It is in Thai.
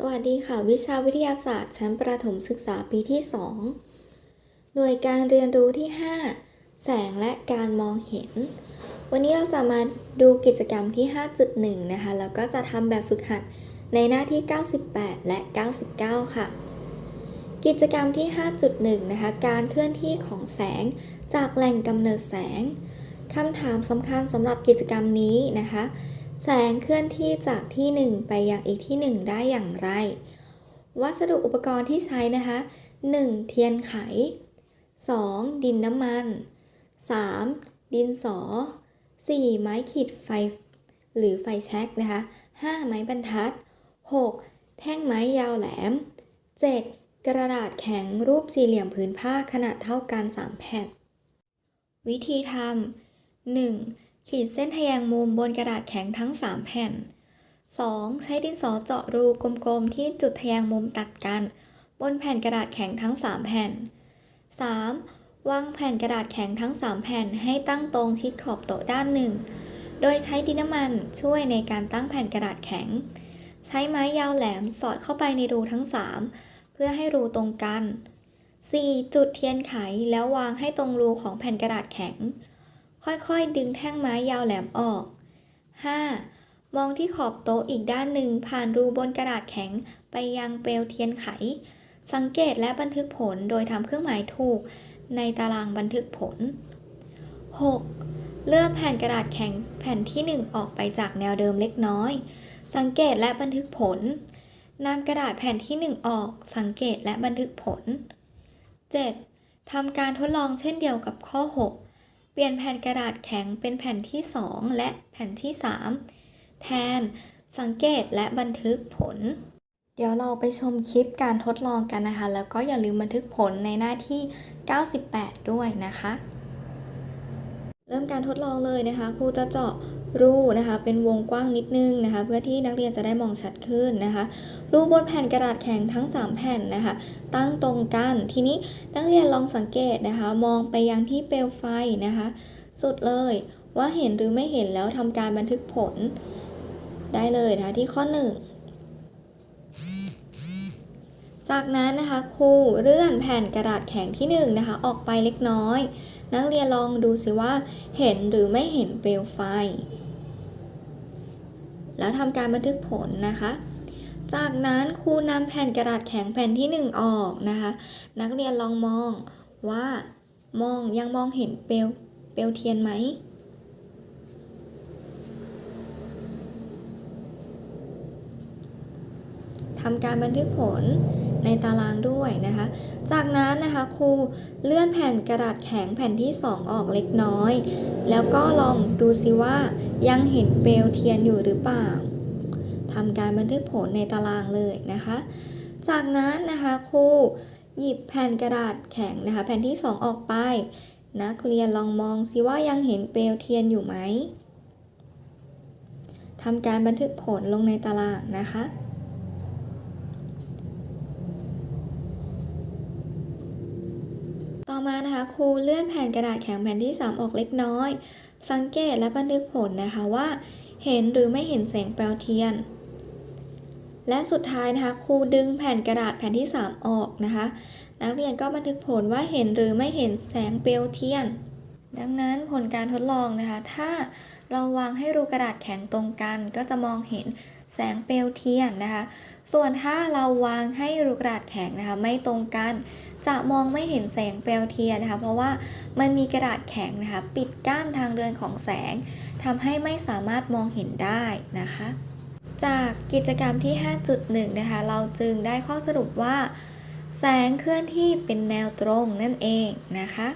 สวัสดีค่ะ วิชาวิทยาศาสตร์ ชั้นประถมศึกษาปีที่ 2 หน่วยการเรียนรู้ที่ 5 แสงและการมองเห็น วันนี้เราจะมาดูกิจกรรมที่ 5.1 นะคะ แล้วก็จะทำแบบฝึกหัดในหน้าที่ 98 และ 99 ค่ะ กิจกรรมที่ 5.1 นะคะ การเคลื่อนที่ของแสงจากแหล่งกำเนิดแสงคำถามสำคัญสำหรับกิจกรรมนี้นะคะ แสงเคลื่อนที่จากที่หนึ่งไปยังอีกที่หนึ่งได้อย่างไร วัสดุอุปกรณ์ที่ใช้นะคะ 1. เทียนไข 2. ดินน้ำมัน 3. ดินสอ 4. ไม้ขีดไฟ หรือไฟแช็กนะคะ 5. ไม้บรรทัด 6. แท่งไม้ยาวแหลม 7. กระดาษแข็งรูปสี่เหลี่ยมผืนผ้าขนาดเท่ากัน 3 แผ่น วิธีทำ 1. ขีดเส้นทะแยงมุมบนกระดาษแข็งทั้ง 3 แผ่น 2. ใช้ดินสอเจาะรูกลมๆ ที่จุดทะแยงมุมตัดกัน บนแผ่นกระดาษแข็งทั้ง 3 แผ่น 3. วางแผ่นกระดาษแข็งทั้ง 3 แผ่นให้ตั้งตรงชิดขอบโต๊ะด้านหนึ่ง โดยใช้ดินน้ำมันช่วยในการตั้งแผ่นกระดาษแข็ง ใช้ไม้ยาวแหลมสอดเข้าไปในรูทั้ง 3 เพื่อให้รูตรงกัน 4. จุดเทียนไขแล้ววางให้ตรงรูของแผ่นกระดาษแข็ง ค่อยๆ ดึงแท่งไม้ยาวแหลมออก 5. มองที่ขอบโต๊ะอีกด้านหนึ่งผ่านรูบนกระดาษแข็งไปยังเปลวเทียนไข สังเกตและบันทึกผลโดยทำเครื่องหมายถูกในตารางบันทึกผล 6. เลื่อนแผ่นกระดาษแข็งแผ่นที่ 1 ออกไปจากแนวเดิมเล็กน้อย สังเกตและบันทึกผลนำกระดาษแผ่นที่ 1 ออก สังเกตและบันทึกผล 7. ทำการทดลองเช่นเดียวกับข้อ 6 ปลี่ยนแผ่นกระดาษแข็งเป็นแผ่นที่ 2 และแผ่นที่ 3 แทนสังเกตและบันทึกผล เดี๋ยวเราไปชมคลิปการทดลองกันนะคะ แล้วก็อย่าลืมบันทึกผลในหน้าที่ 98 ด้วยนะคะ เริ่มการทดลองเลยนะคะครูจะเจาะ รูนะคะ เป็นวงกว้างนิดนึงนะคะ เพื่อที่นักเรียนจะได้มองชัดขึ้นนะคะ รูบนแผ่นกระดาษแข็งทั้ง 3 แผ่นนะคะ ตั้งตรงกัน ทีนี้นักเรียนลองสังเกตนะคะ มองไปยังที่เปลวไฟนะคะ สุดเลยว่าเห็นหรือไม่เห็นแล้วทำการบันทึกผลได้เลยนะคะที่ข้อ 1 จากนั้นนะคะครูเลื่อนแผ่นกระดาษแข็งที่1นะคะออกไปเล็กน้อย นักเรียนลองดูสิว่าเห็นหรือไม่เห็นเปลวไฟ แล้วทำการบันทึกผลนะคะ จากนั้นครูนำแผ่นกระดาษแข็งแผ่นที่ 1 ออกนะคะ นักเรียนลองมองว่ามองยังมองเห็นเปลวเปลวเทียนไหมทำการบันทึกผล ในตารางด้วยนะคะ จากนั้นนะคะครูเลื่อนแผ่นกระดาษแข็งแผ่นที่ 2 ออกเล็กน้อย แล้วก็ลองดูซิว่ายังเห็นเปลวเทียนอยู่หรือเปล่าทำการบันทึกผลในตารางเลยนะคะ จากนั้นนะคะครูหยิบแผ่นกระดาษแข็งนะคะ แผ่นที่ 2 ออกไป นักเรียนลองมองซิว่ายังเห็นเปลวเทียนอยู่ไหมทำการบันทึกผลลงในตารางนะคะ ต่อ มานะคะครูเลื่อนแผ่นกระดาษแข็งแผ่นที่ 3 ออกเล็กน้อย สังเกตและบันทึกผลนะคะว่า เห็นหรือไม่เห็นแสงเปลวเทียน และสุดท้ายนะคะครูดึงแผ่นกระดาษแผ่นที่ 3 ออกนะคะ นักเรียนก็บันทึกผลว่าเห็นหรือไม่เห็นแสงเปลวเทียน ดังนั้นผลการทดลองนะคะ ถ้า เราวางให้รูกระดาษแข็งตรงกัน ก็จะมองเห็นแสงเปลวเทียนนะคะ ส่วนถ้าเราวางให้รูกระดาษแข็งนะคะ ไม่ตรงกัน จะมองไม่เห็นแสงเปลวเทียนนะคะ เพราะว่ามันมีกระดาษแข็งนะคะ ปิดกั้นทางเดินของแสงทำให้ไม่สามารถมองเห็นได้นะคะ จากกิจกรรมที่ 5.1 นะคะ เราจึงได้ข้อสรุปว่า แสงเคลื่อนที่เป็นแนวตรงนั่นเองนะคะ